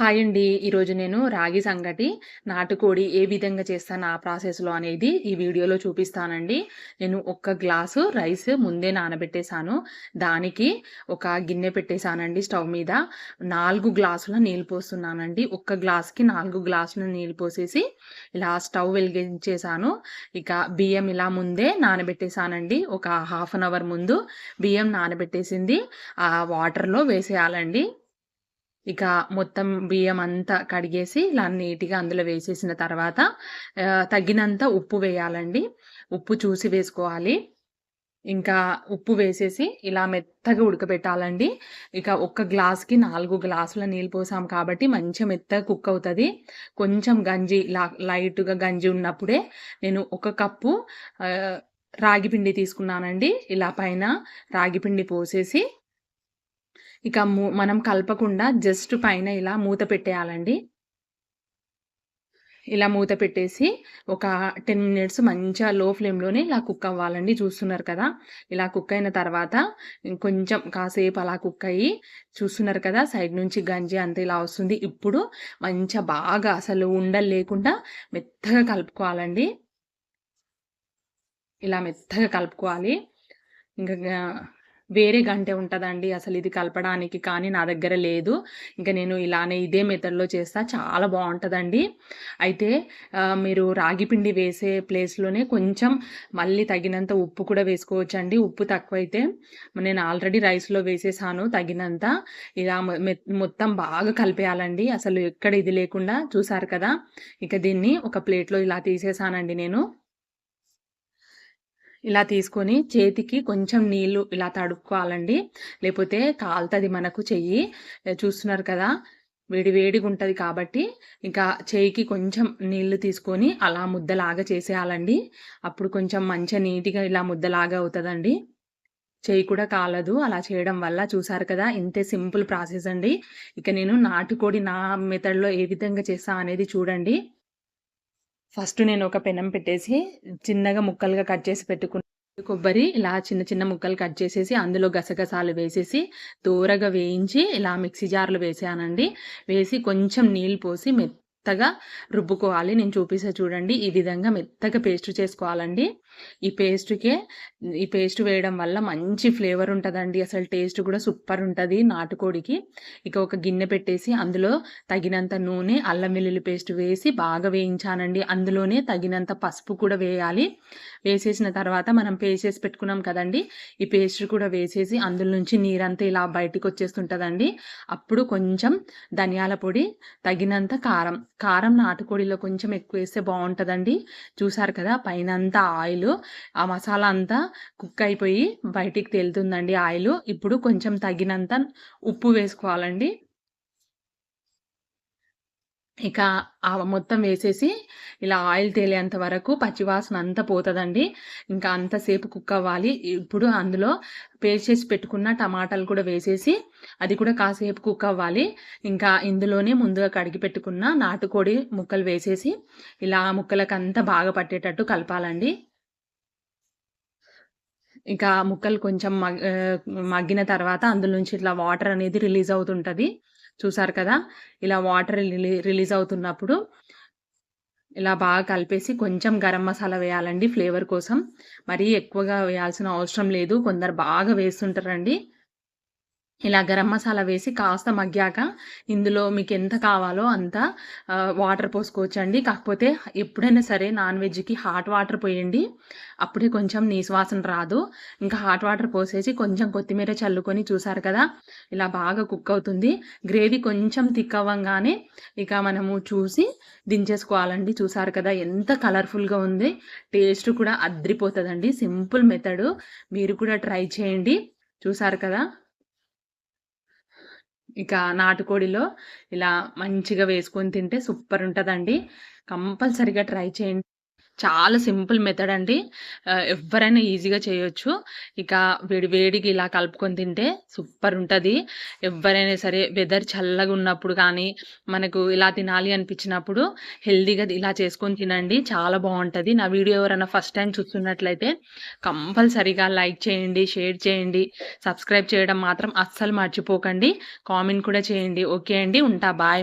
Hi అండి. ఈరోజు నేను రాగి సంగటి నాటుకోడి ఏ విధంగా చేస్తాను ఆ ప్రాసెస్లో అనేది ఈ వీడియోలో చూపిస్తానండి. నేను ఒక్క గ్లాసు రైస్ ముందే నానబెట్టేశాను. దానికి ఒక గిన్నె పెట్టేశానండి స్టవ్ మీద. నాలుగు గ్లాసుల నీళ్ళు పోస్తున్నానండి. ఒక్క గ్లాస్కి నాలుగు గ్లాసుల నీళ్ళు పోసేసి ఇలా స్టవ్ వెలిగించేసాను ఇక బియ్యం ఇలా ముందే నానబెట్టేశానండి. ఒక హాఫ్ అన్ అవర్ ముందు బియ్యం నానబెట్టేసింది. ఆ వాటర్లో వేసేయాలండి. ఇక మొత్తం బియ్యం అంతా కడిగేసి ఇలా నీట్గా అందులో వేసేసిన తర్వాత తగినంత ఉప్పు వేయాలండి. ఉప్పు చూసి వేసుకోవాలి. ఇంకా ఉప్పు వేసేసి ఇలా మెత్తగా ఉడకబెట్టాలండి. ఇక ఒక్క గ్లాస్కి నాలుగు గ్లాసుల నీళ్ళు పోసాం కాబట్టి మంచిగా మెత్తగా కుక్ అవుతుంది. కొంచెం గంజి లా లైట్గా గంజి ఉన్నప్పుడే నేను ఒక కప్పు రాగిపిండి తీసుకున్నానండి. ఇలా పైన రాగిపిండి పోసేసి ఇక మనం కలపకుండా జస్ట్ పైన ఇలా మూత పెట్టేయాలండి. ఇలా మూత పెట్టేసి ఒక టెన్ మినిట్స్ మంచిగా లో ఫ్లేమ్లోనే ఇలా కుక్ అవ్వాలండి. చూస్తున్నారు కదా? ఇలా కుక్ అయిన తర్వాత కొంచెం కాసేపు అలా కుక్ అయ్యి చూస్తున్నారు కదా? సైడ్ నుంచి గంజి అంత ఇలా వస్తుంది. ఇప్పుడు మంచిగా బాగా అసలు ఉండలు లేకుండా మెత్తగా కలుపుకోవాలండి. ఇలా మెత్తగా కలుపుకోవాలి. ఇంకా వేరే గంటె ఉంటుందండి. అసలు ఇది కలపడానికి కానీ నా దగ్గర లేదు. ఇంకా నేను ఇలానే ఇదే మెథడ్లో చేస్తా. చాలా బాగుంటుందండి. అయితే మీరు రాగి పిండి వేసే ప్లేస్లోనే కొంచెం మళ్ళీ తగినంత ఉప్పు కూడా వేసుకోవచ్చండి. ఉప్పు తక్కువైతే నేను ఆల్రెడీ రైస్లో వేసేసాను. తగినంత ఇలా మొత్తం బాగా కలిపేయాలండి. అసలు ఎక్కడ ఇది లేకుండా చూసారు కదా? ఇక దీన్ని ఒక ప్లేట్లో ఇలా తీసేసానండి నేను. ఇలా తీసుకొని చేతికి కొంచెం నీళ్ళు ఇలా తడుక్కోవాలండి. లేకపోతే కాలుతుంది మనకు చెయ్యి. చూస్తున్నారు కదా వేడి వేడిగా ఉంటుంది కాబట్టి ఇంకా చేయికి కొంచెం నీళ్ళు తీసుకొని అలా ముద్దలాగా చేసేయాలండి. అప్పుడు కొంచెం మంచిగా నీట్గా ఇలా ముద్దలాగా అవుతుందండి. చేయి కూడా కాలదు. అలా చేయడం వల్ల చూసారు కదా ఇంతే సింపుల్ ప్రాసెస్ అండి. ఇక నేను నాటుకోడి నా మెథడ్లో ఏ విధంగా చేస్తా అనేది చూడండి. ఫస్ట్ నేను ఒక పెనం పెట్టేసి చిన్నగా ముక్కలుగా కట్ చేసి పెట్టుకున్నాను కొబ్బరి ఇలా చిన్న చిన్న ముక్కలు కట్ చేసేసి అందులో గసగసాలు వేసేసి దూరగా వేయించి ఇలా మిక్సీ జార్లు వేసానండి. వేసి కొంచెం నీళ్ళు పోసి మెత్తగా రుబ్బుకోవాలి. నేను చూపిస్తే చూడండి. ఈ విధంగా మెత్తగా పేస్ట్ చేసుకోవాలండి. ఈ పేస్ట్కే ఈ పేస్ట్ వేయడం వల్ల మంచి ఫ్లేవర్ ఉంటుందండి. అసలు టేస్ట్ కూడా సూపర్ ఉంటుంది నాటుకోడికి. ఇక ఒక గిన్నె పెట్టేసి అందులో తగినంత నూనె అల్లం వెల్లుల్లి పేస్ట్ వేసి బాగా వేయించానండి. అందులోనే తగినంత పసుపు కూడా వేయాలి. వేసేసిన తర్వాత మనం పేస్ట్ చేసి పెట్టుకున్నాం కదండి. ఈ పేస్ట్ కూడా వేసేసి అందులో నుంచి నీరంతా ఇలా బయటికి వచ్చేస్తుంటుందండి. అప్పుడు కొంచెం ధనియాల పొడి తగినంత కారం కారం నాటుకోడిలో కొంచెం ఎక్కువ వేస్తే బాగుంటుందండి. చూసారు కదా పైన అంతా ఆయిల్ ఆ మసాలా అంతా కుక్ అయిపోయి బయటికి తేలుతుందండి ఆయిల్. ఇప్పుడు కొంచెం తగినంత ఉప్పు వేసుకోవాలండి. ఇక ఆ మొత్తం వేసేసి ఇలా ఆయిల్ తేలేంత వరకు పచ్చివాసన అంతా పోతుందండి. ఇంకా అంతసేపు కుక్ అవ్వాలి. ఇప్పుడు అందులో పేస్ట్ చేసి పెట్టుకున్న టమాటాలు కూడా వేసేసి అది కూడా కాసేపు కుక్ అవ్వాలి. ఇంకా ఇందులోనే ముందుగా కడిగి పెట్టుకున్న నాటుకోడి ముక్కలు వేసేసి ఇలా ముక్కలకంతా బాగా పట్టేటట్టు కలపాలండి. ఇంకా ముక్కలు కొంచెం మగ్గిన తర్వాత అందులో నుంచి ఇట్లా వాటర్ అనేది రిలీజ్ అవుతుంటుంది. చూసారు కదా? ఇలా వాటర్ రిలీజ్ అవుతున్నప్పుడు ఇలా బాగా కలిపేసి కొంచెం గరం మసాలా వేయాలండి ఫ్లేవర్ కోసం. మరీ ఎక్కువగా వేయాల్సిన అవసరం లేదు. కొందరు బాగా వేస్తుంటారండి. ఇలా గరం మసాలా వేసి కాస్త మగ్గాక ఇందులో మీకు ఎంత కావాలో అంత వాటర్ పోసుకోవచ్చండి. కాకపోతే ఎప్పుడైనా సరే నాన్ వెజ్కి హాట్ వాటర్ పోయండి. అప్పుడే కొంచెం నీసువాసన రాదు. ఇంకా హాట్ వాటర్ పోసేసి కొంచెం కొత్తిమీర చల్లుకొని చూసారు కదా ఇలా బాగా కుక్ అవుతుంది. గ్రేవీ కొంచెం థిక్ అవ్వగానే ఇక మనము చూసి దించేసుకోవాలండి. చూసారు కదా ఎంత కలర్ఫుల్గా ఉంది. టేస్ట్ కూడా అద్రిపోతుందండి. Simple method. మీరు కూడా ట్రై చేయండి. చూసారు కదా ఇక నాటుకోడిలో ఇలా మంచిగా వేసుకొని తింటే సూపర్ ఉంటుందండి. కంపల్సరిగా ట్రై చేయండి. చాలా సింపుల్ మెథడ్ అండి. ఎవరైనా ఈజీగా చేయొచ్చు. ఇక వేడి వేడికి ఇలా కలుపుకొని తింటే సూపర్ ఉంటుంది. ఎవరైనా సరే వెదర్ చల్లగా ఉన్నప్పుడు కానీ మనకు ఇలా తినాలి అనిపించినప్పుడు హెల్దీగా ఇలా చేసుకొని తినండి. చాలా బాగుంటుంది. నా వీడియో ఎవరైనా ఫస్ట్ టైం చూస్తున్నట్లయితే కంపల్సరీగా లైక్ చేయండి షేర్ చేయండి. సబ్స్క్రైబ్ చేయడం మాత్రం అస్సలు మర్చిపోకండి. కామెంట్ కూడా చేయండి. ఓకే అండి. ఉంటా. బాయ్.